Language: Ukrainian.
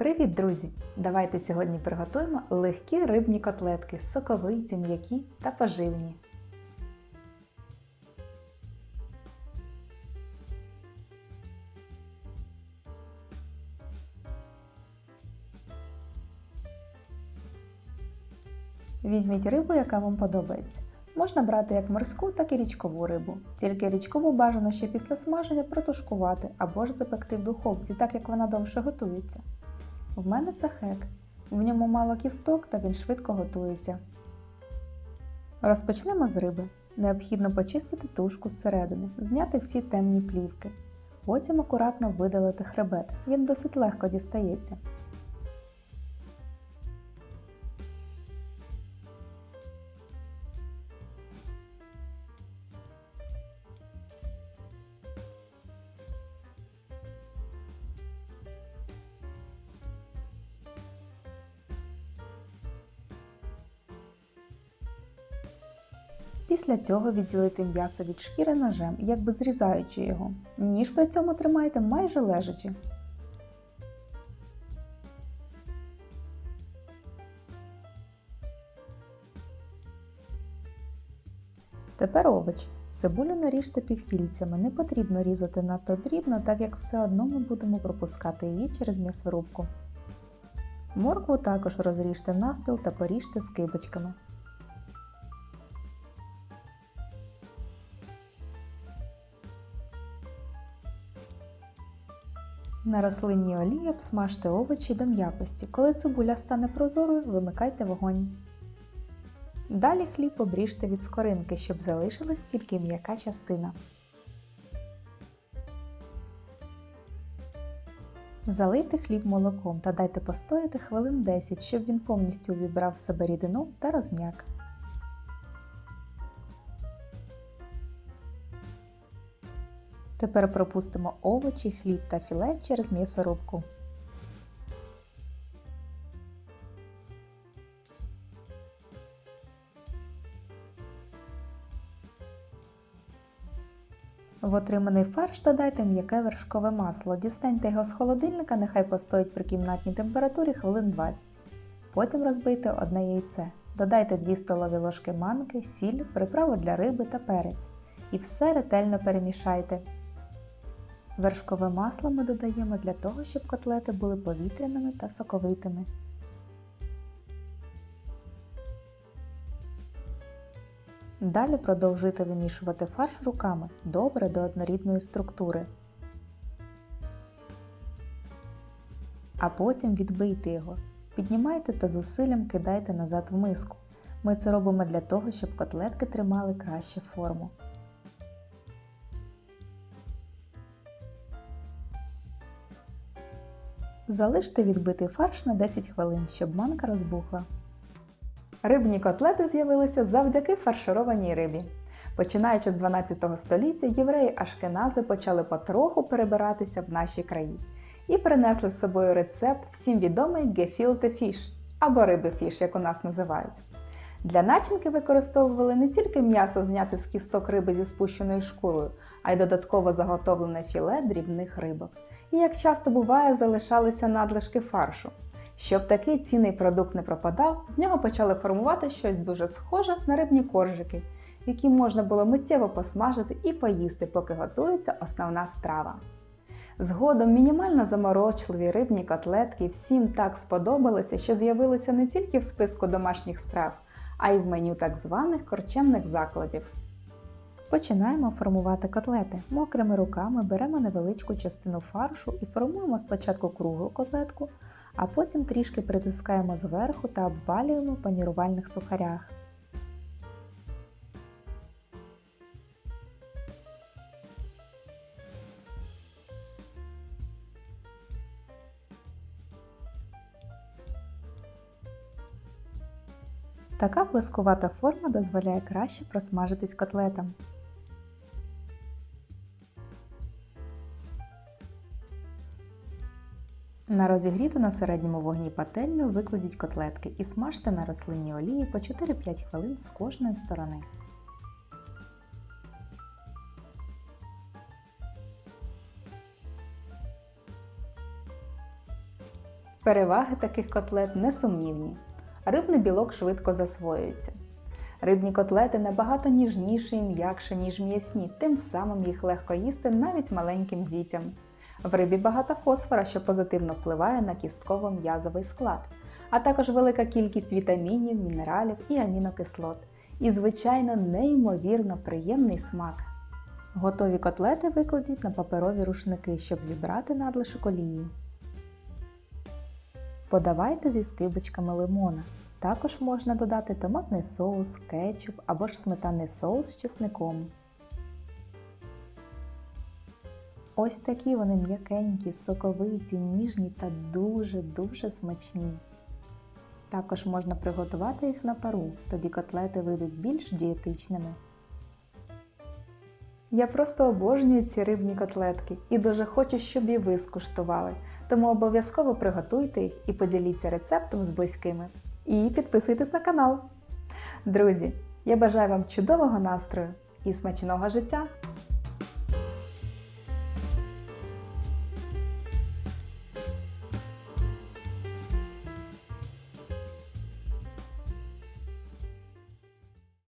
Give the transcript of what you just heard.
Привіт, друзі! Давайте сьогодні приготуємо легкі рибні котлетки, соковиті, м'які та поживні. Візьміть рибу, яка вам подобається. Можна брати як морську, так і річкову рибу. Тільки річкову бажано ще після смаження протушкувати або ж запекти в духовці, так як вона довше готується. В мене це хек. В ньому мало кісток та він швидко готується. Розпочнемо з риби. Необхідно почистити тушку зсередини, зняти всі темні плівки. Потім акуратно видалити хребет. Він досить легко дістається. Після цього відділити м'ясо від шкіри ножем, якби зрізаючи його. Ніж при цьому тримайте майже лежачи. Тепер овочі. Цибулю наріжте півкільцями. Не потрібно різати надто дрібно, так як все одно ми будемо пропускати її через м'ясорубку. Моркву також розріжте навпіл та поріжте скибочками. На рослинній олії обсмажте овочі до м'якості. Коли цибуля стане прозорою, вимикайте вогонь. Далі хліб обріжте від скоринки, щоб залишилась тільки м'яка частина. Залийте хліб молоком та дайте постояти хвилин 10, щоб він повністю увібрав в себе рідину та розм'як. Тепер пропустимо овочі, хліб та філе через м'ясорубку. В отриманий фарш додайте м'яке вершкове масло. Дістаньте його з холодильника, нехай постоїть при кімнатній температурі хвилин 20. Потім розбийте одне яйце. Додайте 2 столові ложки манки, сіль, приправу для риби та перець. І все ретельно перемішайте. Вершкове масло ми додаємо для того, щоб котлети були повітряними та соковитими. Далі продовжуйте вимішувати фарш руками добре до однорідної структури. А потім відбийте його. Піднімайте та зусиллям кидайте назад в миску. Ми це робимо для того, щоб котлетки тримали краще форму. Залиште відбитий фарш на 10 хвилин, щоб манка розбухла. Рибні котлети з'явилися завдяки фаршированій рибі. Починаючи з 12 століття, євреї Ашкенази почали потроху перебиратися в наші краї і принесли з собою рецепт всім відомий гефілте фіш або риби фіш, як у нас називають. Для начинки використовували не тільки м'ясо зняте з кісток риби зі спущеною шкурою, а й додатково заготовлене філе дрібних рибок. І, як часто буває, залишалися надлишки фаршу. Щоб такий цінний продукт не пропадав, з нього почали формувати щось дуже схоже на рибні коржики, які можна було миттєво посмажити і поїсти, поки готується основна страва. Згодом мінімально заморочливі рибні котлетки всім так сподобалися, що з'явилися не тільки в списку домашніх страв, а й в меню так званих корчемних закладів. Починаємо формувати котлети. Мокрими руками беремо невеличку частину фаршу і формуємо спочатку круглу котлетку, а потім трішки притискаємо зверху та обвалюємо в панірувальних сухарях. Така плескувата форма дозволяє краще просмажитись котлетам. На розігріту на середньому вогні пательню викладіть котлетки і смажте на рослинній олії по 4-5 хвилин з кожної сторони. Переваги таких котлет несумнівні. Рибний білок швидко засвоюється. Рибні котлети набагато ніжніші і м'якші, ніж м'ясні, тим самим їх легко їсти навіть маленьким дітям. В рибі багато фосфора, що позитивно впливає на кістково-м'язовий склад, а також велика кількість вітамінів, мінералів і амінокислот. І, звичайно, неймовірно приємний смак. Готові котлети викладіть на паперові рушники, щоб вібрати надлишок олії. Подавайте зі скибочками лимона. Також можна додати томатний соус, кетчуп або ж сметанний соус з чесником. Ось такі вони м'якенькі, соковиті, ніжні та дуже-дуже смачні. Також можна приготувати їх на пару, тоді котлети вийдуть більш дієтичними. Я просто обожнюю ці рибні котлетки і дуже хочу, щоб і ви скуштували. Тому обов'язково приготуйте їх і поділіться рецептом з близькими. І підписуйтесь на канал. Друзі, я бажаю вам чудового настрою і смачного життя!